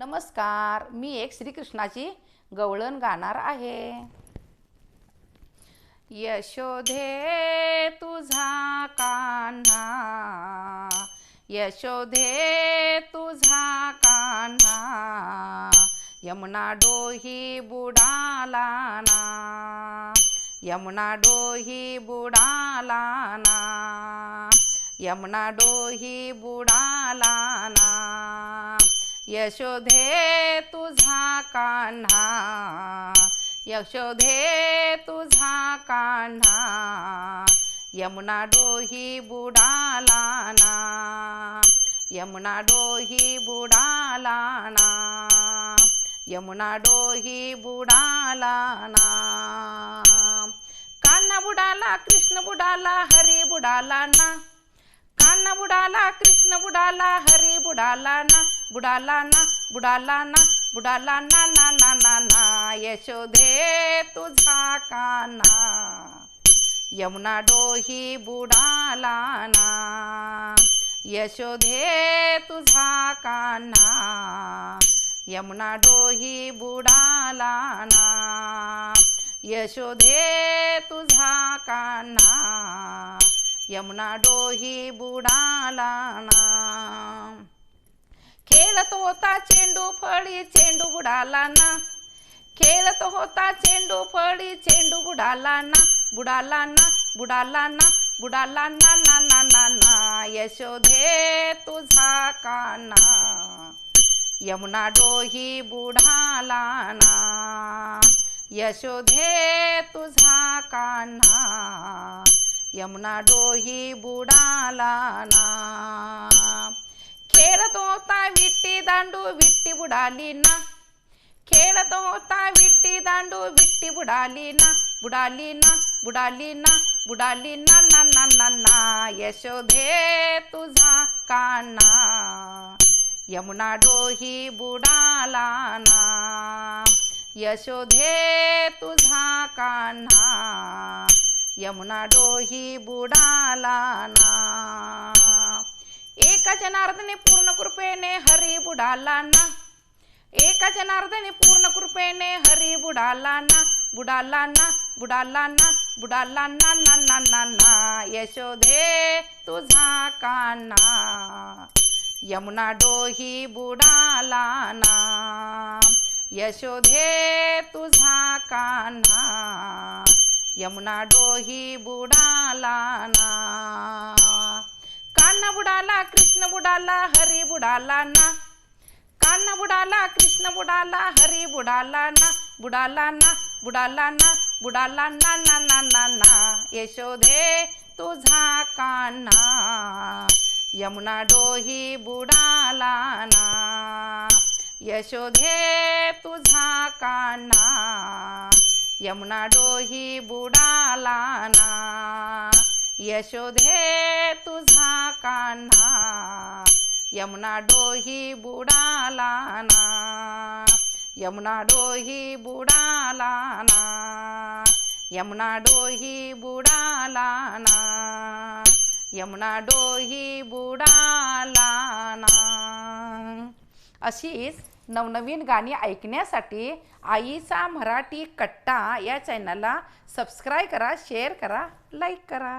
नमस्कार मी एक श्रीकृष्णाची गवळण गाणार आहे. यशोधे तुझा कान्हा. यशोधे तुझा कान्हा. यमुना डोही बुडाला ना. यमुना डोही बुडाला ना. यमुना डोही बुडाला ना. यशोधे तुझा कान्हा यशोधे तुझा कान्हा यमुना डोही बुडाला ना यमुना डोही बुडाला ना यमुना डोही बुडाला ना. कान्हा बुडाला कृष्ण बुडाला हरी बुडाला ना. कान्हा बुडाला कृष्ण बुडाला हरी बुडाला ना बुडाला ना बुडाला ना बुडाला ना ना ना ना ना. यशोधे तुझा काना. यमुना डोही बुडाला ना. यशोधे तुझा काना. यमुना डोही बुडाला ना. यशोधे तुझा काना. यमुना डोही बुडाला ना खेळत होता चेंडू फळी चेंडू बुडाला ना खेळत होता चेंडू फळी चेंडू बुडाला ना बुडाला ना बुडाला ना बुडाला ना ना ना. ना ना यशोधे तुझा काना. यमुना डोही बुडाला ना यशोधे तुझा कान्हा यमुना डोही बुडाला ना. खेळत होता विट्टी दांडू विट्टी बुडाली ना. खेळत होता विट्टी दांडू विट्टी बुडाली ना. बुडाली ना बुडाली ना बुडाली ना ना ना ना ना. यशोधे तुझा काना यमुना डोही बुडाला ना. यशोधे तुझा कान्हा. यमुना डोही बुडाला ना एका जनार्दने पूर्ण कृपेने हरी बुडाला ना एका जनार्दने पूर्ण कृपेने हरी बुडाला ना बुडाला ना बुडाला ना बुडाला ना ना ना. ना ना यशोधे तुझा काना. यमुना डोही बुडाला ना यशोधे तुझा काना. यमुना डोही बुडाला ना. कान्हा बुडाला कृष्ण बुडाला हरी बुडाला ना. कान्हा बुडाला कृष्ण बुडाला हरी बुडाला ना. बुडाला ना बुडाला ना बुडाला ना ना ना ना ना. यशोधे तुझा कान्हा. यमुना डोही बुडाला ना. यशोधे तुझा कान्हा. यमुना डोही बुडाला ना. यशोधे तुझा कान्हा. यमुना डोही बुडाला ना. यमुना डोही बुडाला ना. यमुना डोही बुडाला ना. यमुना डोही बुडाला ना. अशीच नवनवीन गाणी ऐकण्यासाठी आईचा मराठी कट्टा या चॅनलला सबस्क्राईब करा शेअर करा लाईक करा.